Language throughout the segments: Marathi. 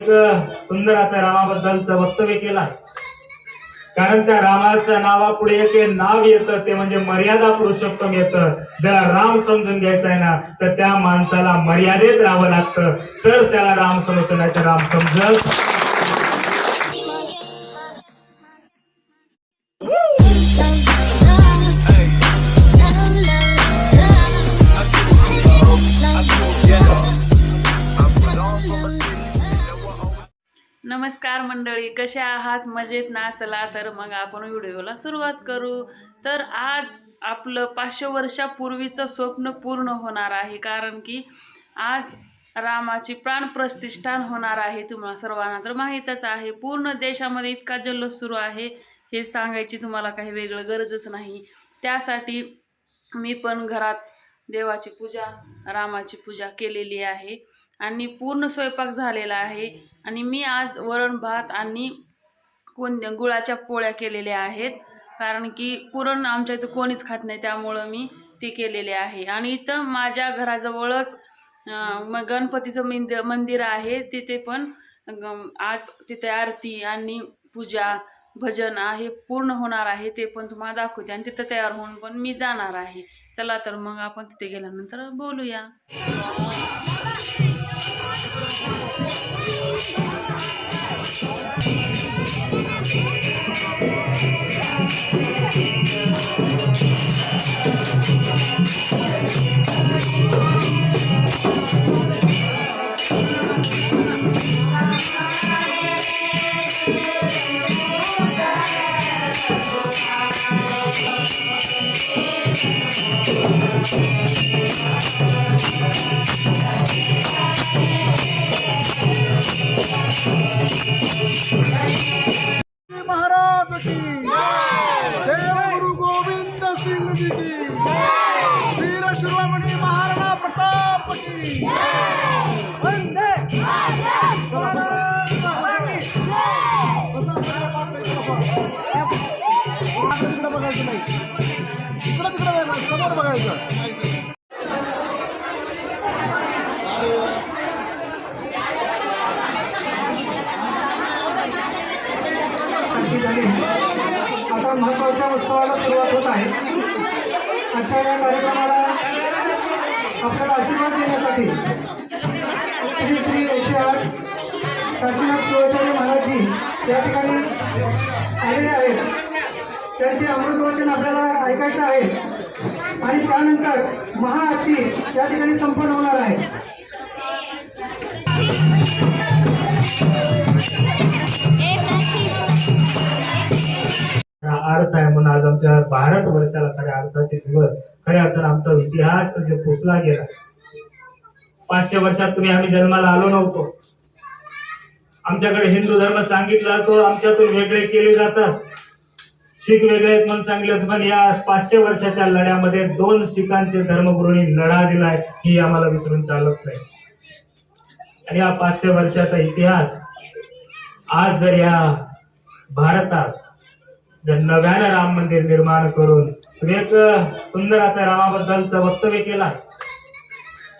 सुंदर असं रामाबद्दलचं वक्तव्य केलं. कारण त्या रामाच्या नावापुढे एक नाव येतं ते म्हणजे मर्यादा पुरुषोत्तम येतं. ज्याला राम समजून घ्यायचं आहे ना तर त्या माणसाला मर्यादेत राहावं लागतं. तर त्याला राम समजतो नाही तर राम समजत मंडळी कशा आहात? मजेत ना? चला तर मग आपण व्हिडिओला सुरुवात करू. तर आज आपलं पाचशे वर्षापूर्वीचं स्वप्न पूर्ण होणार आहे. कारण की आज रामाची प्राणप्रतिष्ठान होणार आहे. तुम्हाला सर्वांना तर माहीतच आहे. पूर्ण देशामध्ये इतका जल्लोष सुरू आहे. हे सांगायची तुम्हाला काही वेगळं गरजच नाही. त्यासाठी मी पण घरात देवाची पूजा रामाची पूजा केलेली आहे. आणि पूर्ण स्वयंपाक झालेला आहे. आणि मी आज वरण भात आणि कोण गुळाच्या पोळ्या केलेल्या आहेत. कारण की पुरण आमच्या इथं कोणीच खात नाही त्यामुळं मी ते केलेले आहे. आणि इथं माझ्या घराजवळच मग गणपतीचं मिंद मंदिर आहे. तिथे पण आज तिथे आरती आणि पूजा भजन आहे पूर्ण होणार आहे. ते पण तुम्हाला दाखवते. आणि तिथं तयार होऊन पण मी जाणार आहे. चला तर मग आपण तिथे गेल्यानंतर बोलूया. Thank you. आता महत्त्वाच्या उत्सवाला सुरुवात होत आहे. आजच्या या कार्यक्रमाला आपल्याला आशीर्वाद देण्यासाठी श्री श्री एशियार काशीनाथ शिवाचार्य महाराजजी या ठिकाणी आलेले आहेत. त्यांचे अमृतवचन आपल्याला ऐकायचं आहे. आणि त्यानंतर महाआरती या ठिकाणी संपन्न होणार आहे. अर्थ आहे म्हणून आज आमच्या भारत वर्षाला खऱ्या अर्थाचे दिवस. खऱ्या अर्थानं आमचा इतिहास जे पोचला गेला. पाचशे वर्षात तुम्ही आम्ही जन्माला आलो नव्हतो. आमच्याकडे हिंदू धर्म सांगितला तो आमच्यातून वेगळे केले जातात. शीख वेगळे आहेत म्हणून सांगितलं पण या पाचशे वर्षाच्या लढ्यामध्ये दोन शिखांचे धर्मगुरूंनी लढा दिलाय ही आम्हाला विसरून चालत नाही. आणि या पाचशे वर्षाचा इतिहास आज जर या भारतात जर नव्यानं राम मंदिर निर्माण करून एक सुंदर असं रामाबद्दलचं वक्तव्य केला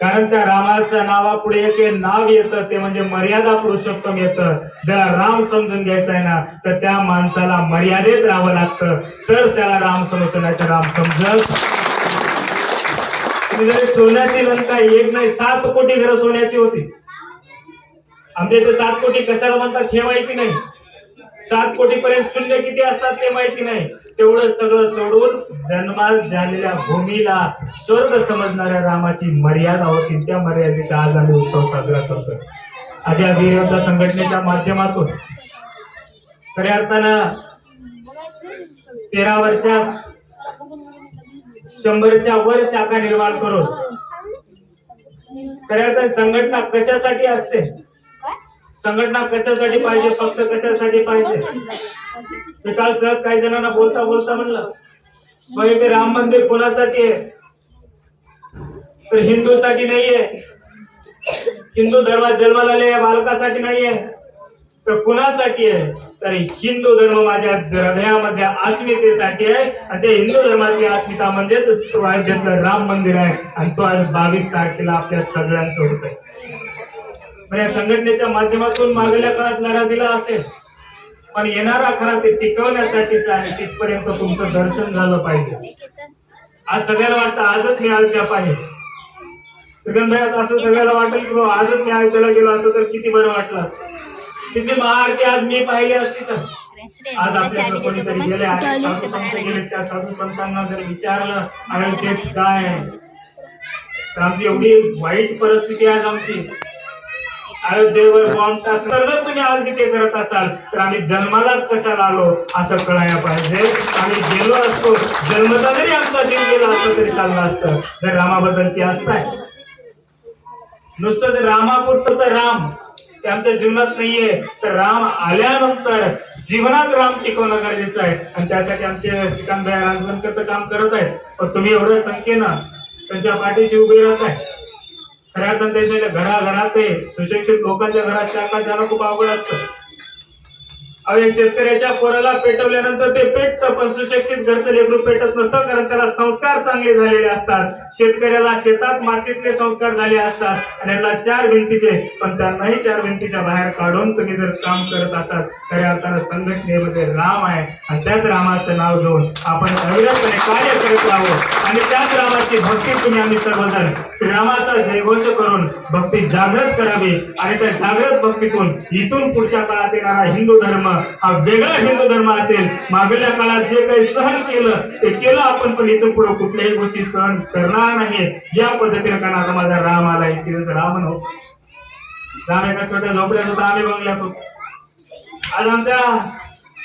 कारण त्या रामाच्या नावापुढे एक नाव येतं ते म्हणजे मर्यादा पुरुषोत्तम येतं. ज्याला राम समजून घ्यायचं आहे ना तर त्या माणसाला मर्यादेत राहावं लागतं. तर त्याला राम समजतो नाही तर राम समजत जरी सोन्याची लंका एक नाही सात कोटी घरं सोन्याची होती. आमच्या इथे सात कोटी कशाला म्हणतात हे माहिती नाही. सात कोटी पर्यंत शून्य किती असतात ते माहिती नाही. तेवढं सगळं सोडून जन्मात झालेल्या भूमीला स्वर्ग समजणाऱ्या रामाची मर्यादा होती. त्या मर्यादेचा आज आम्ही उत्सव साजरा करतोय. आज या संघटनेच्या माध्यमातून. खऱ्या अर्थानं तेरा वर्षात शंभरच्या वर शाखा निर्माण करून. खऱ्या अर्थानं संघटना कशासाठी असते? संघटना कशासाठी पाहिजे पक्ष कशासाठी पाहिजे? ते काल सहज काही जणांना बोलता बोलता म्हणलं मग ते राम मंदिर कोणासाठी आहे? तर हिंदूसाठी नाहीये. हिंदू धर्मात जन्माला या बालकासाठी नाहीये. तर कुणासाठी आहे? तर हिंदू धर्म माझ्या हृदयामध्ये अस्मितेसाठी आहे आणि ते हिंदू धर्माची अस्मिता म्हणजेच राज्यातलं राम मंदिर आहे. आणि तो आज बावीस तारखेला आपल्या सगळ्यांचं होत आहे पण या संघटनेच्या माध्यमातून मागल्या काळात लढा दिला असेल. पण येणारा खरा ते टिकवण्यासाठीच आहे तिथपर्यंत तुमचं दर्शन झालं पाहिजे. आज सगळ्याला वाटतं आजच मी आळत्या पाहिजे. श्रीगंधात असं सगळ्याला वाटेल की बाबा आजच मी आळत्याला गेलो असतो तर किती बरं वाटलं असतं. तिथली महाआरती आज मी पाहिली असती तर. आज आपल्याकडे कोणीतरी गेले गेले त्या साधू संतांना जर विचारलं आणि काय तर आमची एवढी वाईट परिस्थिती आहे आज आमची. अयोध्येवर बॉम्ब टाक. जर तुम्ही आज तिथे करत असाल तर आम्ही जन्मालाच कशाला आलो असं कळायला पाहिजे. आम्ही गेलो असतो. जन्मता जरी आमचा जीव गेला असतो तरी चाललं असतं. जर रामाबद्दलची असताय नुसतं जर रामापुरतं तर राम. ते आमच्या जीवनात नाहीये. तर राम आल्यानंतर जीवनात राम टिकवणं गरजेचं आहे. आणि त्यासाठी आमचे श्रीकांत राजवणकरचं काम करत आहेत. पण तुम्ही एवढ्या संख्येनं त्यांच्या पाठीशी उभे राहत आहे खऱ्या अर्थानं घराघरात ते सुशिक्षित लोकांच्या घरात शाखा जाणं खूप अवघड असतं. अहो या शेतकऱ्याच्या पोराला पेटवल्यानंतर ते पेटतं पण सुशिक्षित घरचं लेकरू पेटत नसतं कारण त्याला संस्कार चांगले झालेले असतात. शेतकऱ्याला शेतात मातीतले संस्कार झाले असतात आणि याला चार भिंतीचे पण त्यांनाही चार भिंतीच्या बाहेर काढून तुम्ही जर काम करत असाल खऱ्या अर्थानं संघटनेमध्ये राम आहे आणि त्याच रामाचं नाव घेऊन आपण अविरतपणे कार्य करत राहावं आणि त्याच रामाची भक्ती तुम्ही आम्ही सर्वजण श्रीरामाचा जयघोष करून भक्ती जागृत करावी आणि त्या जागृत भक्तीतून इथून पुढच्या काळात येणारा हिंदू धर्म हा वेगळा हिंदू धर्म असेल मागल्या काळात जे काही सहन केलं ते केलं आपण पण इथं पुढे कुठल्याही गोष्टी सहन करणार नाही या पद्धतीने कारण आता माझा राम आला इथे राम नव्हता राम एका छोट्या झोपड्यात होता आम्ही बंगल्यात होतो आज आमच्या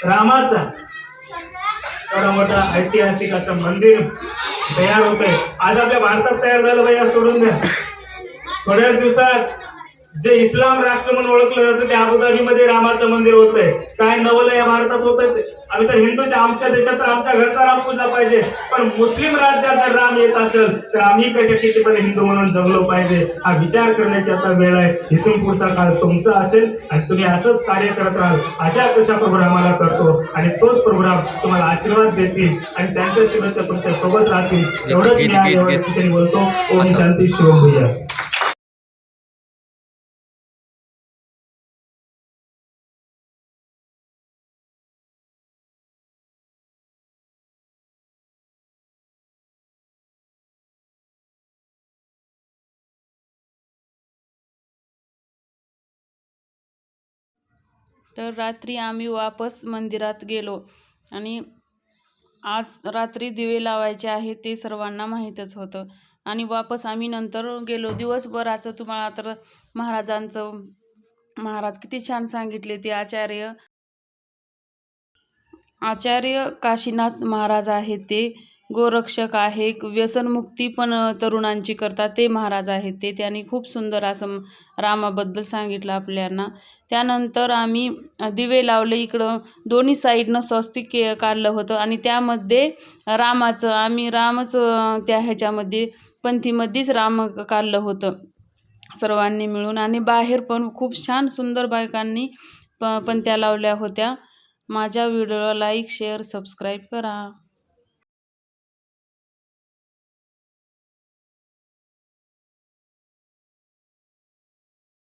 रामाचा एवढा मोठा ऐतिहासिक असं मंदिर तयार होत आहे आज आपल्या भारतात तयार झालं पाहिजे सोडून द्या. थोड्याच दिवसात जे इस्लाम राष्ट्र म्हणून ओळखलं जातं ते अबुधाबी मध्ये रामाचं मंदिर होतंय. काय नवलं या भारतात होत आम्ही तर हिंदूच्या आमच्या देशात तर आमच्या घरचा राम पूजा पाहिजे. पण मुस्लिम राज्यात जर राम येत असेल तर आम्ही कशा कितीपर्यंत हिंदू म्हणून जगलो पाहिजे? हा विचार करण्याची आता वेळ आहे. इथून पुढचा काळ तुमचा असेल आणि तुम्ही असंच कार्य करत राहाल. अशा कशा प्रभू रामाला करतो आणि तोच प्रभू राम तुम्हाला आशीर्वाद देतील आणि त्यांच्या शुभेच्छा तुमच्यासोबत राहतील एवढंच मी बोलतो. ओम शांती शिवम भैया. तर रात्री आम्ही वापस मंदिरात गेलो. आणि आज रात्री दिवे लावायचे आहे ते सर्वांना माहीतच होतं. आणि वापस आम्ही नंतर गेलो. दिवसभराचं तुम्हाला तर महाराजांचं महाराज किती छान सांगितले ते आचार्य. आचार्य काशीनाथ महाराज आहेत ते. गोरक्षक आहे. व्यसनमुक्ती पण तरुणांची करतात. ते महाराज आहेत. ते त्यांनी खूप सुंदर असं रामाबद्दल सांगितलं आपल्याला त्यानंतर आम्ही दिवे लावले. इकडं दोन्ही साईडनं स्वस्तिक के काढलं होतं. आणि त्यामध्ये रामाचं आम्ही रामच त्या ह्याच्यामध्ये पंथीमध्येच राम काढलं होतं. सर्वांनी मिळून. आणि बाहेर पण खूप छान सुंदर बायकांनी प पंत्या लावल्या होत्या. माझ्या व्हिडिओला लाईक शेअर सबस्क्राईब करा.